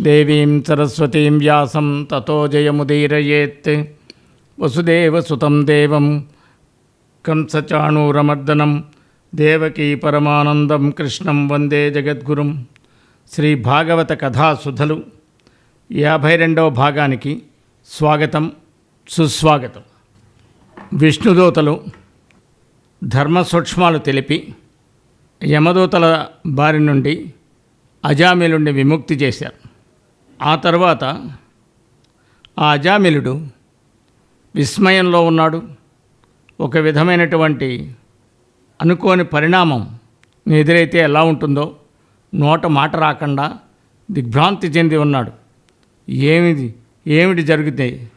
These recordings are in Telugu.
దేవీం సరస్వతీం వ్యాసం తతో జయముదీరయేత్ వసుదేవసుతం దేవం కంసచాణూరమర్దనం దేవకీ పరమానందం కృష్ణం వందే జగద్గురుం శ్రీ భాగవత కథాసుధలు యాభై రెండవ భాగానికి స్వాగతం సుస్వాగతం విష్ణుదూతలు ధర్మ సూక్ష్మాలు తెలిపి యమదూతల బారి నుండి అజామిలుండి విముక్తి చేశారు. ఆ తర్వాత ఆ అజామిలుడు విస్మయంలో ఉన్నాడు. ఒక విధమైనటువంటి అనుకోని పరిణామం ఎదురైతే ఎలా ఉంటుందో నోట మాట రాకుండా దిగ్భ్రాంతి చెంది ఉన్నాడు. ఏమిది ఏమిటి జరుగుతాయి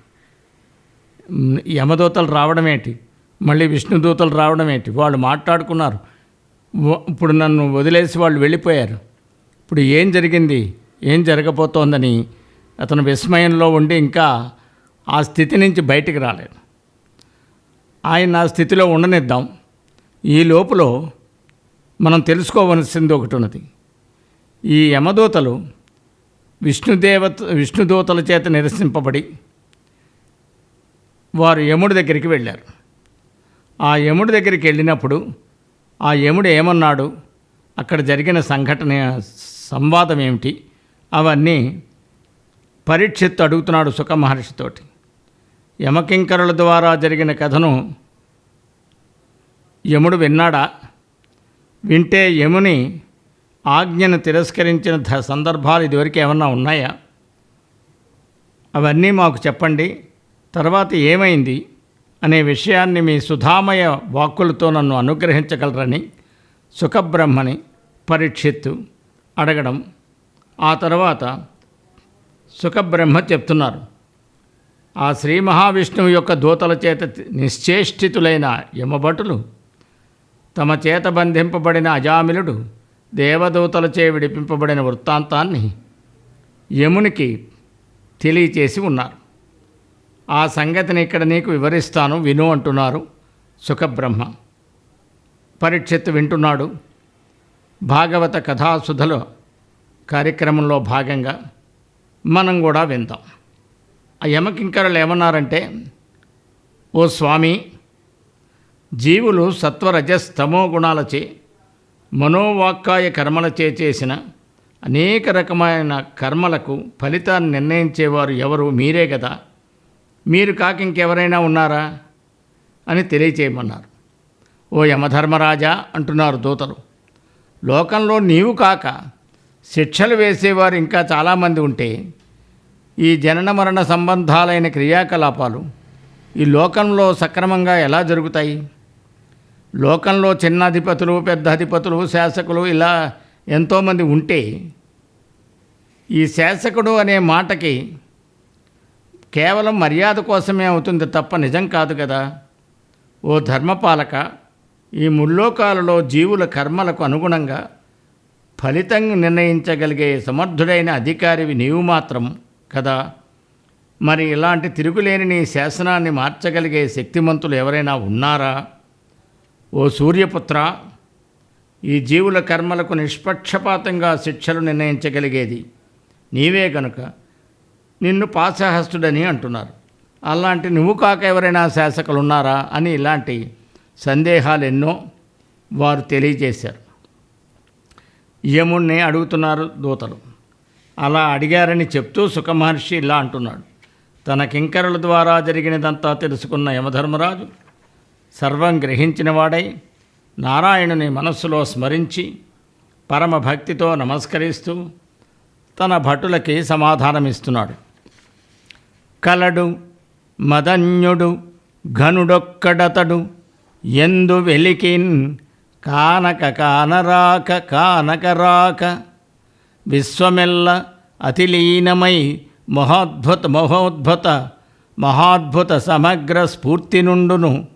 యమదూతలు రావడం ఏంటి? మళ్ళీ విష్ణుదూతలు రావడం ఏంటి? వాళ్ళు మాట్లాడుకున్నారు. ఇప్పుడు నన్ను వదిలేసి వాళ్ళు వెళ్ళిపోయారు. ఇప్పుడు ఏం జరిగింది? ఏం జరగబోతోందని అతను విస్మయంలో ఉండి ఇంకా ఆ స్థితి నుంచి బయటికి రాలేదు. ఆయన ఆ స్థితిలో ఉండనిద్దాం. ఈ లోపల మనం తెలుసుకోవలసింది ఒకటి ఉన్నది. ఈ యమదూతలు విష్ణుదేవత విష్ణుదూతల చేత నిరసింపబడి వారు యముడి దగ్గరికి వెళ్ళారు. ఆ యముడి దగ్గరికి వెళ్ళినప్పుడు ఆ యముడు ఏమన్నాడు? అక్కడ జరిగిన సంఘటన సంవాదం ఏమిటి? అవన్నీ పరీక్షిత్తు అడుగుతున్నాడు సుఖ మహర్షితోటి. యమకింకరుల ద్వారా జరిగిన కథను యముడు విన్నాడా? వింటే యముని ఆజ్ఞను తిరస్కరించిన సందర్భాలు ఇదివరకు ఏమన్నా ఉన్నాయా? అవన్నీ మాకు చెప్పండి. తర్వాత ఏమైంది అనే విషయాన్ని మీ సుధామయ వాక్కులతో నన్ను అనుగ్రహించగలరని సుఖబ్రహ్మని పరీక్షిత్తు అడగడం ఆ తర్వాత సుఖబ్రహ్మ చెప్తున్నారు ఆ శ్రీ మహావిష్ణువు యొక్క దూతల చేత నిశ్చేష్టితులైన యమభటులు తమ చేత బంధింపబడిన అజామిలుడు దేవదూతలచే విడిపింపబడిన వృత్తాంతాన్ని యమునికి తెలియచేసి ఉన్నారు. ఆ సంగతిని ఇక్కడ నీకు వివరిస్తాను విను అంటున్నారు సుఖబ్రహ్మ. పరీక్షిత్తు వింటున్నాడు భాగవత కథాసుధలో కార్యక్రమంలో భాగంగా మనం కూడా విందాం. ఆ యమకింకరులు ఏమన్నారంటే ఓ స్వామి జీవులు సత్వరజస్తమో గుణాలచే మనోవాక్కాయ కర్మలచే చేసిన అనేక రకమైన కర్మలకు ఫలితాన్ని నిర్ణయించేవారు ఎవరు మీరే కదా? మీరు కాక ఇంకెవరైనా ఉన్నారా? అని తెలియచేయమన్నారు. ఓ యమధర్మరాజా అంటున్నారు దూతలు లోకంలో నీవు కాక శిక్షలు వేసేవారు ఇంకా చాలామంది ఉంటే ఈ జనన మరణ సంబంధాలైన క్రియాకలాపాలు ఈ లోకంలో సక్రమంగా ఎలా జరుగుతాయి? లోకంలో చిన్న అధిపతులు పెద్ద అధిపతులు శాసకులు ఇలా ఎంతోమంది ఉంటే ఈ శాసకుడు అనే మాటకి కేవలం మర్యాద కోసమే అవుతుంది తప్ప నిజం కాదు కదా? ఓ ధర్మపాలక ఈ ముల్లోకాలలో జీవుల కర్మలకు అనుగుణంగా ఫలితం నిర్ణయించగలిగే సమర్థుడైన అధికారివి నీవు మాత్రం కదా. మరి ఇలాంటి తిరుగులేని నీ శాసనాన్ని మార్చగలిగే శక్తిమంతులు ఎవరైనా ఉన్నారా? ఓ సూర్యపుత్ర ఈ జీవుల కర్మలకు నిష్పక్షపాతంగా శిక్షలు నిర్ణయించగలిగేది నీవే గనుక. నిన్ను పాశహస్తుడని అంటున్నారు. అలాంటి నువ్వు కాక ఎవరైనా శాసకులు ఉన్నారా అని ఇలాంటి సందేహాలు ఎన్నో వారు తెలియజేశారు. యముణ్ణి అడుగుతున్నారు దూతలు. అలా అడిగారని చెప్తూ సుఖమహర్షి ఇలా అంటున్నాడు. తన కింకరుల ద్వారా జరిగినదంతా తెలుసుకున్న యమధర్మరాజు సర్వం గ్రహించినవాడై నారాయణుని మనస్సులో స్మరించి పరమభక్తితో నమస్కరిస్తూ తన భటులకి సమాధానమిస్తున్నాడు. కలడు మదన్యుడు ఘనుడొక్కడతడు ఎందు వెలికిన్ కానక కానరాక కానక రాక విశ్వమెల్ల అతిలీనమై మహోద్భుత మహోద్భుత మహాద్భుత సమగ్ర స్ఫూర్తి నుండును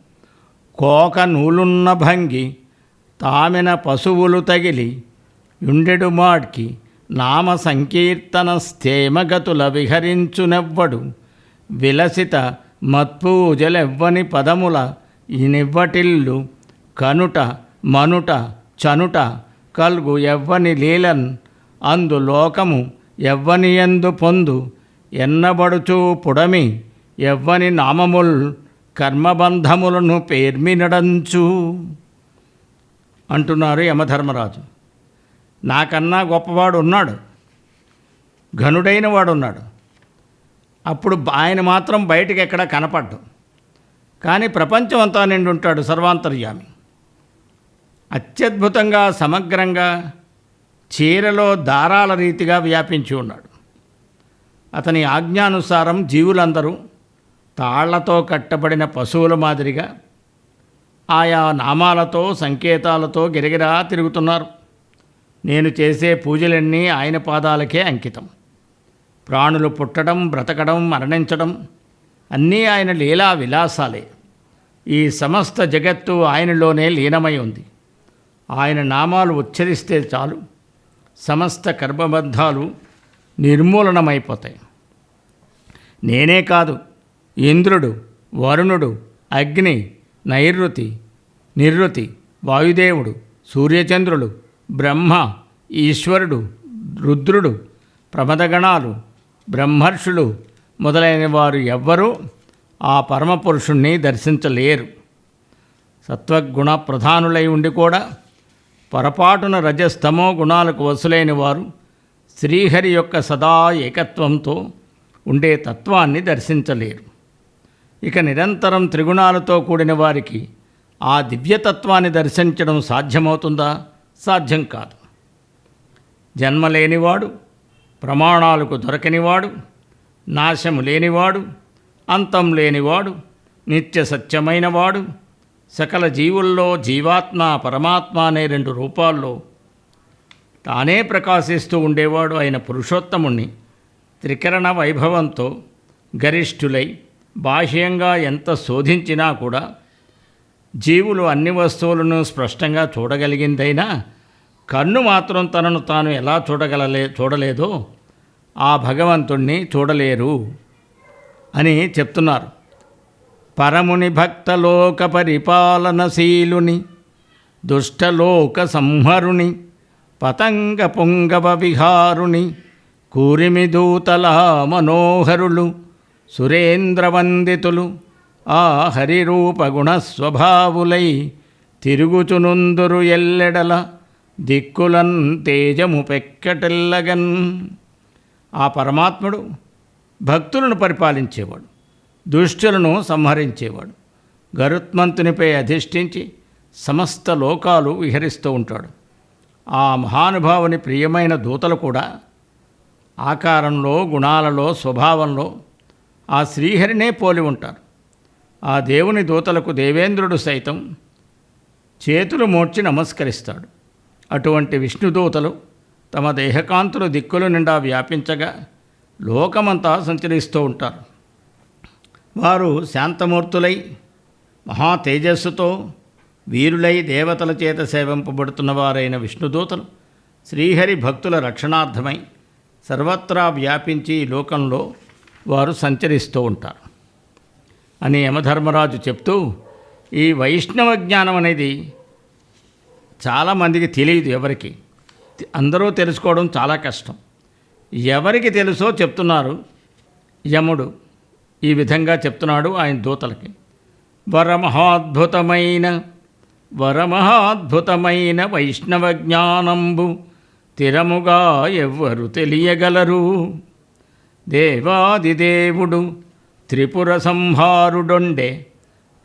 కోక నూలున్న భంగి తామిన పశువులు తగిలి యుండెడుమాడ్కి నామ సంకీర్తన స్థేమగతుల విహరించునెవ్వడు. విలసిత మత్పూజలెవ్వని పదముల ఇనివ్వటిల్లు కనుట మనుట చనుట కల్గు ఎవ్వని లీలన్ అందు లోకము ఎవ్వనియందు పొందు ఎన్నబడుచు పుడమి ఎవ్వని నామముల్ కర్మబంధములను పేర్మినడంచు అంటున్నారు యమధర్మరాజు. నాకన్నా గొప్పవాడు ఉన్నాడు ఘనుడైన వాడు ఉన్నాడు అప్పుడు ఆయన మాత్రం బయటికి ఎక్కడ కనపడ్డు. కానీ ప్రపంచం అంతా నిండుంటాడు సర్వాంతర్యామి. అత్యద్భుతంగా సమగ్రంగా చీరలో దారాల రీతిగా వ్యాపించి ఉన్నాడు. అతని ఆజ్ఞానుసారం జీవులందరూ తాళ్ళతో కట్టబడిన పశువుల మాదిరిగా ఆయా నామాలతో సంకేతాలతో గిరగిరా తిరుగుతున్నారు. నేను చేసే పూజలన్నీ ఆయన పాదాలకే అంకితం. ప్రాణులు పుట్టడం బ్రతకడం మరణించడం అన్నీ ఆయన లీలా విలాసాలే. ఈ సమస్త జగత్తు ఆయనలోనే లీనమై ఉంది. ఆయన నామాలు ఉచ్చరిస్తే చాలు. సమస్త కర్మబద్ధాలు నిర్మూలనమైపోతాయి. నేనే కాదు ఇంద్రుడు వరుణుడు అగ్ని నైరుతి నిర్రుతి వాయుదేవుడు సూర్యచంద్రుడు బ్రహ్మ ఈశ్వరుడు రుద్రుడు ప్రమదగణాలు బ్రహ్మర్షులు మొదలైన వారు ఎవ్వరూ ఆ పరమపురుషుణ్ణి దర్శించలేరు. సత్వగుణ ప్రధానులై ఉండి కూడా పొరపాటున రజస్తమో గుణాలకు వసులైన వారు శ్రీహరి యొక్క సదా ఏకత్వంతో ఉండే తత్వాన్ని దర్శించలేరు. ఇక నిరంతరం త్రిగుణాలతో కూడిన వారికి ఆ దివ్యతత్వాన్ని దర్శించడం సాధ్యమవుతుందా? సాధ్యం కాదు. జన్మ లేనివాడు ప్రమాణాలకు దొరకనివాడు నాశము లేనివాడు అంతం లేనివాడు నిత్య సత్యమైనవాడు సకల జీవుల్లో జీవాత్మ పరమాత్మ అనే రెండు రూపాల్లో తానే ప్రకాశిస్తూ ఉండేవాడు అయిన పురుషోత్తముణ్ణి త్రికరణ వైభవంతో గరిష్ఠులై బాహ్యంగా ఎంత శోధించినా కూడా జీవులు అన్ని వస్తువులను స్పష్టంగా చూడగలిగిందైనా కన్ను మాత్రం తనను తాను ఎలా చూడగలలే చూడలేదో ఆ భగవంతుణ్ణి చూడలేరు అని చెప్తున్నారు. పరముని భక్తలోక పరిపాలనశీలుని దుష్టలోక సంహరుని పతంగ పొంగవ విహారుని కూరిమి దూతల మనోహరులు సురేంద్రవందితులు ఆ హరిరూప గుణస్వభావులై తిరుగుచునుందురు ఎల్లెడల దిక్కులన్ తేజము పెక్కటెల్లగన్. ఆ పరమాత్ముడు భక్తులను పరిపాలించేవాడు. దుష్టులను సంహరించేవాడు. గరుత్మంతునిపై అధిష్ఠించి సమస్త లోకాలు విహరిస్తూ ఉంటాడు. ఆ మహానుభావుని ప్రియమైన దూతలు కూడా ఆకారంలో గుణాలలో స్వభావంలో ఆ శ్రీహరినే పోలి ఉంటారు. ఆ దేవుని దూతలకు దేవేంద్రుడు సైతం చేతులు మోడ్చి నమస్కరిస్తాడు. అటువంటి విష్ణుదూతలు తమ దేహకాంతులు దిక్కులు నిండా వ్యాపించగా లోకమంతా సంచరిస్తూ ఉంటారు. వారు శాంతమూర్తులై మహా తేజస్సుతో వీరులై దేవతల చేత సేవింపబడుతున్న వారైన విష్ణుదూతలు శ్రీహరి భక్తుల రక్షణార్థమై సర్వత్రా వ్యాపించి ఈ లోకంలో వారు సంచరిస్తూ ఉంటారు. అని యమధర్మరాజు చెప్తూ ఈ వైష్ణవ జ్ఞానం అనేది చాలామందికి తెలియదు ఎవరికి. అందరూ తెలుసుకోవడం చాలా కష్టం. ఎవరికి తెలుసో చెప్తున్నారు యముడు. ఈ విధంగా చెప్తున్నాడు ఆయన దూతలకి. వరమహాద్భుతమైన వరమహాద్భుతమైన వైష్ణవ జ్ఞానంబు తిరముగా ఎవ్వరు తెలియగలరు. దేవాదిదేవుడు త్రిపుర సంహారుడొండే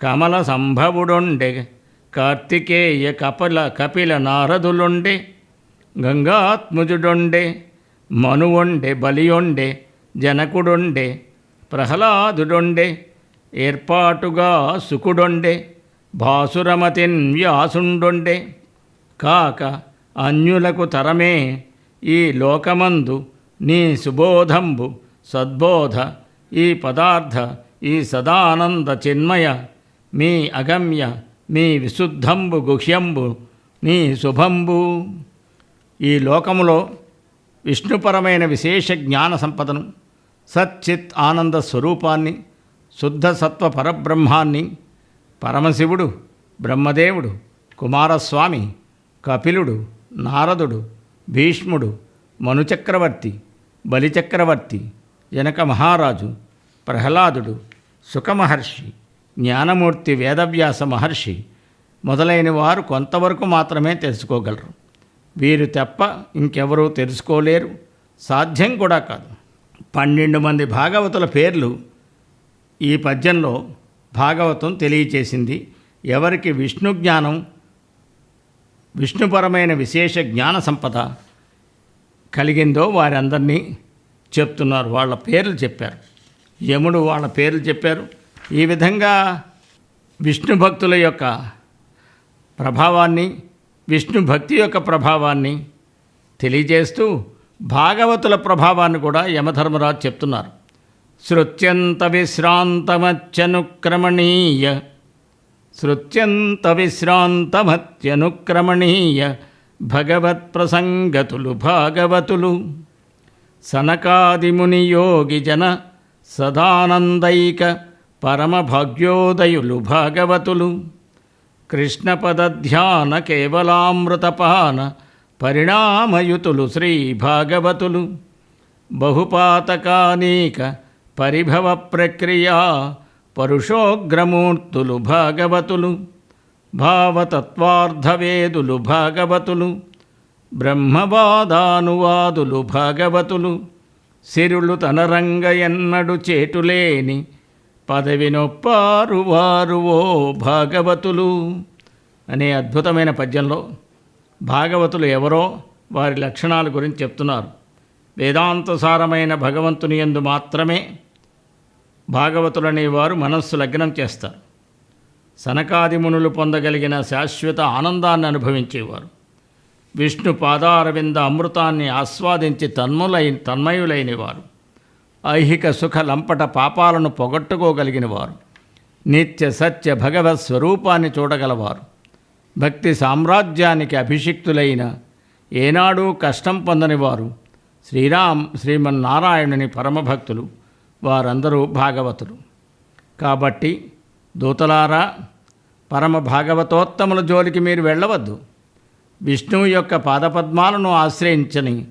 కమల సంభవుడొండే కార్తికేయ కపల కపిల నారదులుండే గంగాత్ముజుడొండే మనువొండే బలియొండే జనకుడొండే ప్రహ్లాదుడొండే ఏర్పాటుగా సుకుడొండే భాసురమతిన్ వ్యాసుండొండే. కాక అన్యులకు తరమే ఈ లోకమందు నీ సుబోధంబు సద్బోధ ఈ పదార్థ ఈ సదానంద చిన్మయ మీ అగమ్య మీ విశుద్ధంబు గుహ్యంబు నీ శుభంబు. ఈ లోకములో విష్ణుపరమైన విశేష జ్ఞాన సంపదను సచ్చిత్ ఆనంద స్వరూపాన్ని శుద్ధ సత్వ పరబ్రహ్మాన్ని పరమశివుడు బ్రహ్మదేవుడు కుమారస్వామి కపిలుడు నారదుడు భీష్ముడు మనుచక్రవర్తి బలిచక్రవర్తి జనక మహారాజు ప్రహ్లాదుడు సుఖమహర్షి జ్ఞానమూర్తి వేదవ్యాస మహర్షి మొదలైన వారు కొంతవరకు మాత్రమే తెలుసుకోగలరు. వీరు తప్ప ఇంకెవరూ తెలుసుకోలేరు. సాధ్యం కూడా కాదు. పన్నెండు మంది భాగవతుల పేర్లు ఈ పద్యంలో భాగవతం తెలియచేసింది. ఎవరికి విష్ణు జ్ఞానం విష్ణుపరమైన విశేష జ్ఞాన సంపద కలిగిందో వారందరినీ చెప్తున్నారు. వాళ్ళ పేర్లు చెప్పారు. యముడు వాళ్ళ పేర్లు చెప్పారు. ఈ విధంగా విష్ణు భక్తుల యొక్క ప్రభావాన్ని విష్ణు భక్తి యొక్క ప్రభావాన్ని తెలియజేస్తూ భాగవతుల ప్రభావాన్ని కూడా యమధర్మరాజు చెప్తున్నారు. శృత్యంత విశ్రాంతమత్యనుక్రమణీయ శృత్యంత విశ్రాంతమత్యనుక్రమణీయ భగవత్ ప్రసంగతులు భాగవతులు సనకాదిముని యోగి జన సదానందైక పరమభాగ్యోదయులు భాగవతులు కృష్ణపదధ్యాన కేవలామృతపాన పరిణామయుతులు శ్రీ భాగవతులు బహుపాతకానీక పరిభవ ప్రక్రియ పరుషోగ్రమూర్తులు భాగవతులు. భావతత్వార్థవేదులు భాగవతులు. బ్రహ్మవాదానువాదులు భాగవతులు. సిరులు తనరంగ ఎన్నడు చేటులేని పదవి నొప్పారు వారు ఓ భాగవతులు. అనే అద్భుతమైన పద్యంలో భాగవతులు ఎవరో వారి లక్షణాల గురించి చెప్తున్నారు. వేదాంతసారమైన భగవంతుని యందు మాత్రమే భాగవతులనే వారు మనస్సు లగ్నం చేస్తారు. సనకాదిమునులు పొందగలిగిన శాశ్వత ఆనందాన్ని అనుభవించేవారు. విష్ణు పాదారవింద అమృతాన్ని ఆస్వాదించి తన్ములై తన్మయులైన వారు ఐహిక సుఖ లంపట పాపాలను పొగట్టుకోగలిగిన వారు నిత్య సత్య భగవత్ స్వరూపాన్ని చూడగలవారు. భక్తి సామ్రాజ్యానికి అభిషిక్తులైన ఏనాడూ కష్టం పొందని వారు శ్రీరామ్ శ్రీమన్నారాయణుని పరమభక్తులు వారందరూ భాగవతులు. కాబట్టి దూతలారా పరమ భాగవతోత్తముల జోలికి మీరు వెళ్ళవద్దు. విష్ణువు యొక్క పాదపద్మాలను ఆశ్రయించని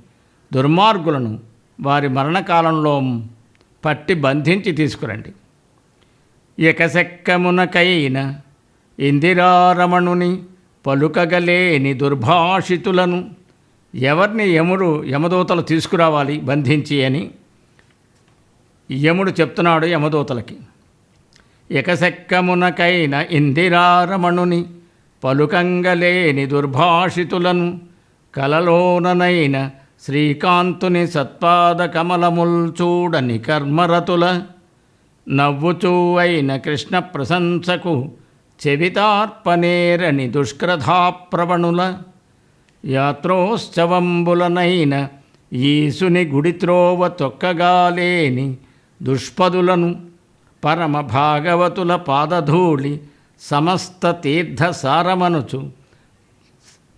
దుర్మార్గులను వారి మరణకాలంలో పట్టి బంధించి తీసుకురండి. ఎకశక్కమునకైన ఇందిరారమణుని పలుకగలేని దుర్భాషితులను. ఎవరిని యముడు యమదూతలు తీసుకురావాలి? బంధించి అని యముడు చెప్తున్నాడు యమదూతలకి. ఎకశక్కమునకైన ఇందిరారమణుని పలుకంగలేని దుర్భాషితులను. కలలోననైన శ్రీకాంతుని సత్పాద కమలముల్ చూడని కర్మరతుల నవ్వుచూ అయిన కృష్ణ ప్రశంసకు చెవితార్పనేరని దుష్క్రధాప్రవణుల యాత్రోత్సవంబులనైన ఈసుని గుడిత్రోవ తొక్కగాలేని దుష్పదులను పరమ భాగవతుల పాదధూళి సమస్త తీర్థ సారమనుచు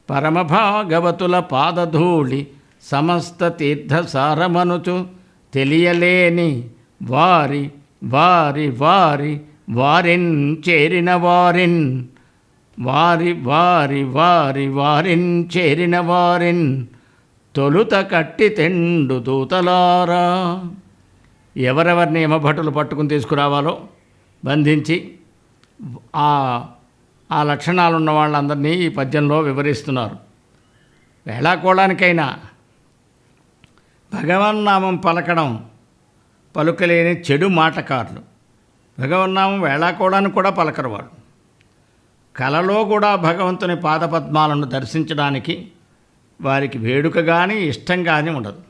పరమభాగవతుల పాదధూళి సమస్త తీర్థ సారమనుచు తెలియలేని వారి వారి వారి వారిన్ చేరిన వారిన్. వారి వారి వారి వారిన్ చేరిన వారిన్. తొలుత కట్టి తెండు దూతలారా. ఎవరెవరిని యమభటులు పట్టుకుని తీసుకురావాలో బంధించి ఆ ఆ లక్షణాలు ఉన్న వాళ్ళందరినీ ఈ పద్యంలో వివరిస్తున్నారు. వేళాకోళానికైనా భగవన్నామం పలకడం పలుకలేని చెడు మాటకారులు. భగవన్నామం వేళాకోవడానికి కూడా పలకరు వాడు కలలో కూడా భగవంతుని పాదపద్మాలను దర్శించడానికి వారికి వేడుక కానీ ఇష్టం కానీ ఉండదు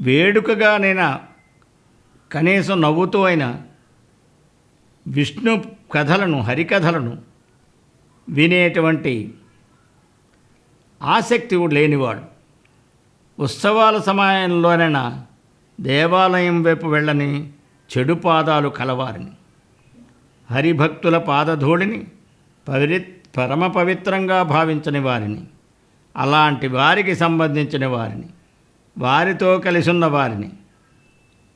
వేడుకగానైనా కనీసం నవ్వుతూ అయినా విష్ణు కథలను హరికథలను వినేటువంటి ఆసక్తి లేనివాడు. ఉత్సవాల సమయంలోనైనా దేవాలయం వైపు వెళ్ళని చెడు పాదాలు కలవారిని. హరిభక్తుల పాదధూళిని పవిరి పరమ పవిత్రంగా భావించని వారిని. అలాంటి వారికి సంబంధించిన వారిని. వారితో కలిసి ఉన్న వారిని.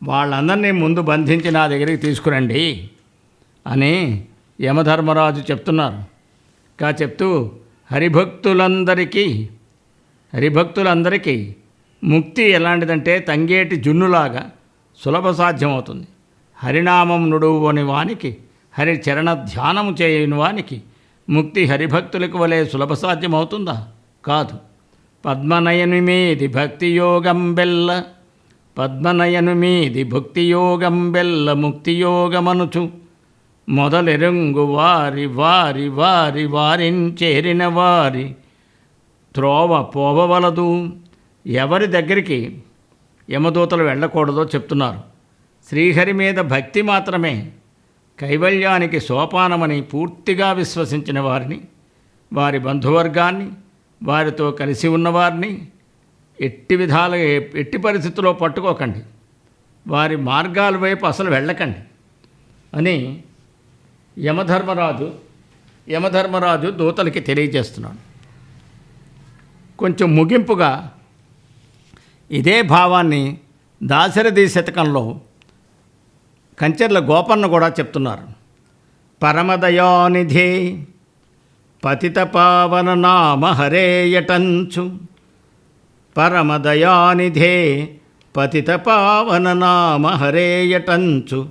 వాళ్ళందరినీ ముందు బంధించి నా దగ్గరికి తీసుకురండి అని యమధర్మరాజు చెప్తున్నారు. కా చెప్తూ హరిభక్తులందరికీ హరిభక్తులందరికీ ముక్తి ఎలాంటిదంటే తంగేటి జున్నులాగా సులభ సాధ్యమవుతుంది. హరినామం నుడువని వానికి హరి చరణ ధ్యానము చేయని వానికి ముక్తి హరిభక్తులకు వలె సులభ సాధ్యమవుతుందా? కాదు. పద్మనయను మీది భక్తియోగం బెల్ల పద్మనయను మీది భక్తియోగం బెల్ల ముక్తియోగమనుచు మొదలెరుంగు వారి వారి వారి చేరిన వారి త్రోవ పోవవలదు. ఎవరి దగ్గరికి యమదూతలు వెళ్ళకూడదో చెప్తున్నారు. శ్రీహరి మీద భక్తి మాత్రమే. కైవల్యానికి సోపానమని పూర్తిగా విశ్వసించిన వారిని వారి బంధువర్గాన్ని వారితో కలిసి ఉన్నవారిని ఎట్టి విధాలుగా ఎట్టి పరిస్థితుల్లో పట్టుకోకండి. వారి మార్గాల వైపు అసలు వెళ్ళకండి. అని యమధర్మరాజు యమధర్మరాజు దూతలకి తెలియజేస్తున్నాడు. కొంచెం ముగింపుగా ఇదే భావాన్ని దాశరథి శతకంలో కంచెర్ల గోపన్న కూడా చెప్తున్నారు. పరమదయానిధే పతిత పావన నామ హరేయటంచు పరమదయానిధే పతిత పావన నామ హరేయటంచు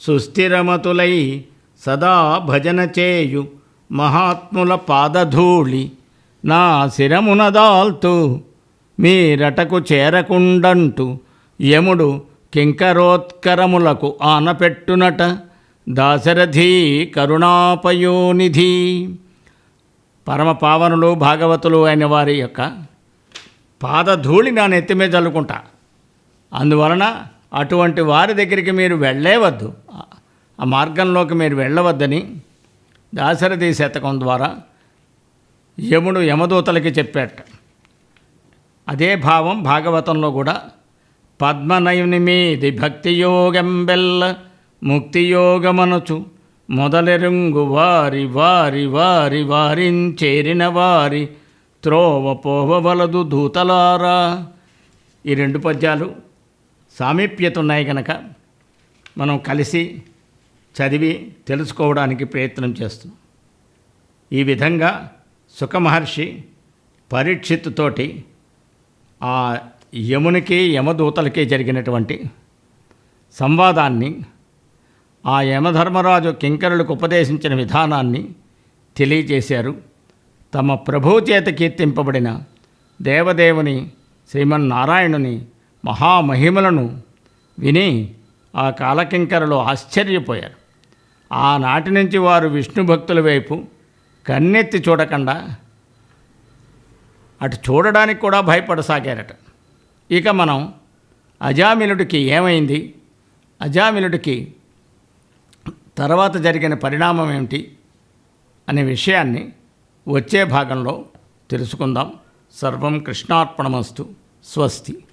సుస్థిరమతులై సదా భజన చేయు మహాత్ముల పాదధూళి. నా శిరమునదాల్తూ మీరటకు చేరకుండంటూ యముడు కింకరోత్కరములకు ఆనపెట్టునట దాశరథి కరుణాపయోనిధి. పరమ పావనులు భాగవతులు అయిన వారి యొక్క పాదధూళి నా నెత్తిమే చల్లుకుంటా అందువలన అటువంటి వారి దగ్గరికి మీరు వెళ్ళేవద్దు. ఆ మార్గంలోకి మీరు వెళ్ళవద్దని దాశరథి శతకం ద్వారా యముడు యమదూతలకి చెప్పాట. అదే భావం భాగవతంలో కూడా పద్మనయునిమీది భక్తియోగం బెల్ల ముక్తియోగమనుచు మొదలెరుంగు వారి వారి వారి వారించేరిన వారి త్రోవ పోవవలదు దూతలారా. ఈ రెండు పద్యాలు సామీప్యత ఉన్నాయి కనుక మనం కలిసి చదివి తెలుసుకోవడానికి ప్రయత్నం చేస్తున్నాం. ఈ విధంగా సుఖమహర్షి పరీక్షిత్తుతోటి ఆ యమునికి యమదూతలకి జరిగినటువంటి సంవాదాన్ని ఆ యమధర్మరాజు కింకరులకు ఉపదేశించిన విధానాన్ని తెలియజేశారు. తమ ప్రభు చేత కీర్తింపబడిన దేవదేవుని శ్రీమన్నారాయణుని మహామహిమలను విని ఆ కాలకింకరులు ఆశ్చర్యపోయారు. ఆనాటి నుంచి వారు విష్ణు భక్తుల వైపు కన్నెత్తి చూడకుండా అటు చూడడానికి కూడా భయపడసాగారట. ఇక మనం అజామిలుడికి ఏమైంది? అజామిలుడికి తర్వాత జరిగిన పరిణామం ఏమిటి? అనే విషయాన్ని వచ్చే భాగంలో తెలుసుకుందాం. సర్వం కృష్ణార్పణమస్తు. స్వస్తి.